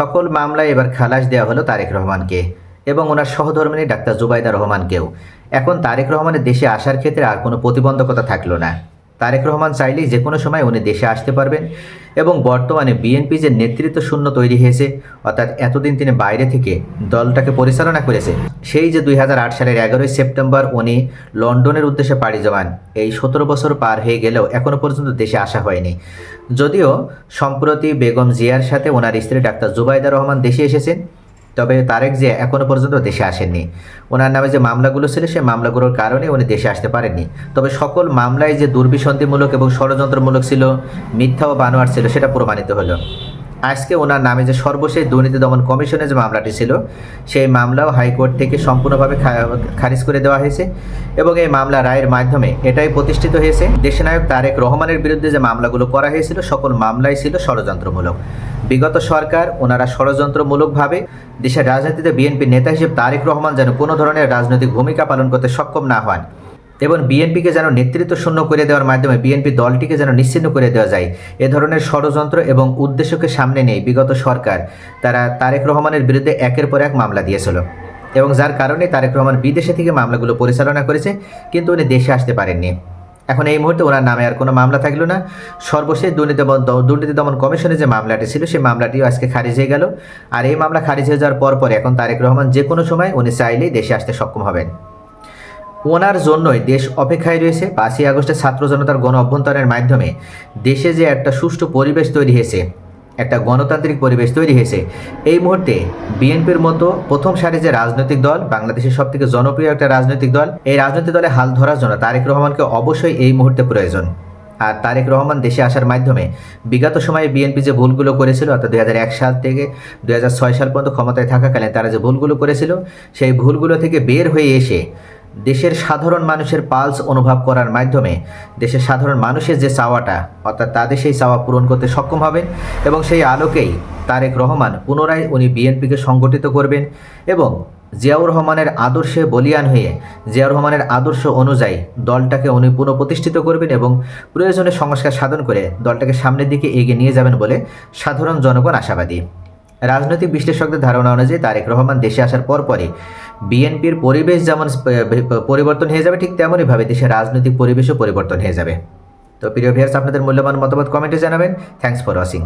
সকল মামলায় এবার খালাস দেওয়া হলো তারেক রহমানকে এবং ওনার সহধর্মিনী ডাক্তার জুবাইদা রহমানকেও। এখন তারেক রহমানের দেশে আসার ক্ষেত্রে আর কোনো প্রতিবন্ধকতা থাকল না। তারেক রহমান চাইলেই যে কোনো সময় উনি দেশে আসতে পারবেন এবং বর্তমানে বিএনপি যে নেতৃত্ব শূন্য তৈরি হয়েছে, অর্থাৎ এতদিন তিনি বাইরে থেকে দলটাকে পরিচালনা করেছে, সেই যে দুই হাজার আট সালের এগারোই সেপ্টেম্বর উনি লন্ডনের উদ্দেশ্যে পাড়ি জমান, এই সতেরো বছর পার হয়ে গেলেও এখনও পর্যন্ত দেশে আসা হয়নি। যদিও সম্প্রতি বেগম জিয়ার সাথে ওনার স্ত্রী ডাক্তার জুবাইদা রহমান দেশে এসেছেন তবে তারেক জিয়া এখনও পর্যন্ত দেশে আসেননি। ওনার নামে যে মামলাগুলো ছিল, সেই মামলাগুলোর কারণে উনি দেশে আসতে পারেননি। তবে সকল মামলায় যে দুর্বিসন্ধিমূলক এবং ষড়যন্ত্রমূলক ছিল, মিথ্যা ও বানোয়ার ছিল, সেটা প্রমাণিত হলো। আজকে ওনার নামে যে সর্বশেষ দুর্নীতি দমন কমিশনের যে মামলাটি ছিল, সেই মামলাও হাইকোর্ট থেকে সম্পূর্ণভাবে খারিজ করে দেওয়া হয়েছে এবং এই মামলা রায়ের মাধ্যমে এটাই প্রতিষ্ঠিত হয়েছে। দেশনায়ক তারেক রহমানের বিরুদ্ধে যে মামলাগুলো করা হয়েছিল, সকল মামলাই ছিল ষড়যন্ত্রমূলক। বিগত সরকার ওনারা ষড়যন্ত্রমূলকভাবে দেশের রাজনীতিতে বিএনপি নেতা হিসেবে তারেক রহমান যেন কোনো ধরনের রাজনৈতিক ভূমিকা পালন করতে সক্ষম না হন। এবং বিএনপিকে যেন নেতৃত্ব শূন্য করে দেওয়ার মাধ্যমে বিএনপি দলটিকে যেন নিশ্চিন্ন করে দেওয়া যায়, এ ধরনের ষড়যন্ত্র এবং উদ্দেশ্যকে সামনে নিয়ে বিগত সরকার, তারা তারেক রহমানের বিরুদ্ধে একের পর এক মামলা দিয়েছিল এবং যার কারণে তারেক রহমান বিদেশে থেকে মামলাগুলো পরিচালনা করেছে, কিন্তু উনি দেশে আসতে পারেননি। এখন এই মুহূর্তে ওনার নামে আর কোনো মামলা থাকল না। সর্বশেষ দুর্নীতি দুর্নীতি দমন কমিশনের যে মামলাটি ছিল, সেই মামলাটিও আজকে খারিজ হয়ে গেল। আর এই মামলা খারিজ হয়ে যাওয়ার পর পরে এখন তারেক রহমান যে কোনো সময় উনি চাইলেই দেশে আসতে সক্ষম হবেন। ওনার জন্যই দেশ অপেক্ষায় রয়েছে। পাঁচই আগস্টে ছাত্র জনতার গণ অভ্যন্তরের মাধ্যমে দেশে যে একটা সুষ্ঠু পরিবেশ তৈরি হয়েছে, একটা গণতান্ত্রিক পরিবেশ তৈরি হয়েছে, এই মুহূর্তে বিএনপির মতো প্রথম সারি যে রাজনৈতিক দল, বাংলাদেশের সব থেকে জনপ্রিয় একটা রাজনৈতিক দল, এই রাজনৈতিক দলে হাল ধরার জন্য তারেক রহমানকে অবশ্যই এই মুহূর্তে প্রয়োজন। আর তারেক রহমান দেশে আসার মাধ্যমে বিগত সময়ে বিএনপি যে ভুলগুলো করেছিল, অর্থাৎ দু হাজার এক সাল থেকে দু হাজার ছয় সাল পর্যন্ত ক্ষমতায় থাকাকালীন তারা যে ভুলগুলো করেছিল, সেই ভুলগুলো থেকে বের হয়ে এসে দেশের সাধারণ মানুষের পালস অনুভব করার মাধ্যমে দেশের সাধারণ মানুষের যে চাওয়াটা, অর্থাৎ তাদের সেই চাওয়া পূরণ করতে সক্ষম হবেন এবং সেই আলোকেই তারেক রহমান পুনরায় উনি বিএনপিকে সংগঠিত করবেন এবং জিয়াউর রহমানের আদর্শে বলিয়ান হয়ে, জিয়াউর রহমানের আদর্শ অনুযায়ী দলটাকে উনি পুনঃপ্রতিষ্ঠিত করবেন এবং প্রয়োজনে সংস্কার সাধন করে দলটাকে সামনের দিকে এগিয়ে নিয়ে যাবেন বলে সাধারণ জনগণ আশাবাদী। রাজনৈতিক বিশ্লেষকদের ধারণা অনুযায়ী তারেক রহমান দেশে আসার পর পরে বিএনপির পরিবেশ যেমন পরিবর্তন হয়ে যাবে, ঠিক তেমনইভাবে দেশের রাজনৈতিক পরিবেশও পরিবর্তন হয়ে যাবে। তো প্রিয় ভিয়ার্স আপনাদের মূল্যবান মতামত কমেন্টে জানাবেন। Thanks for watching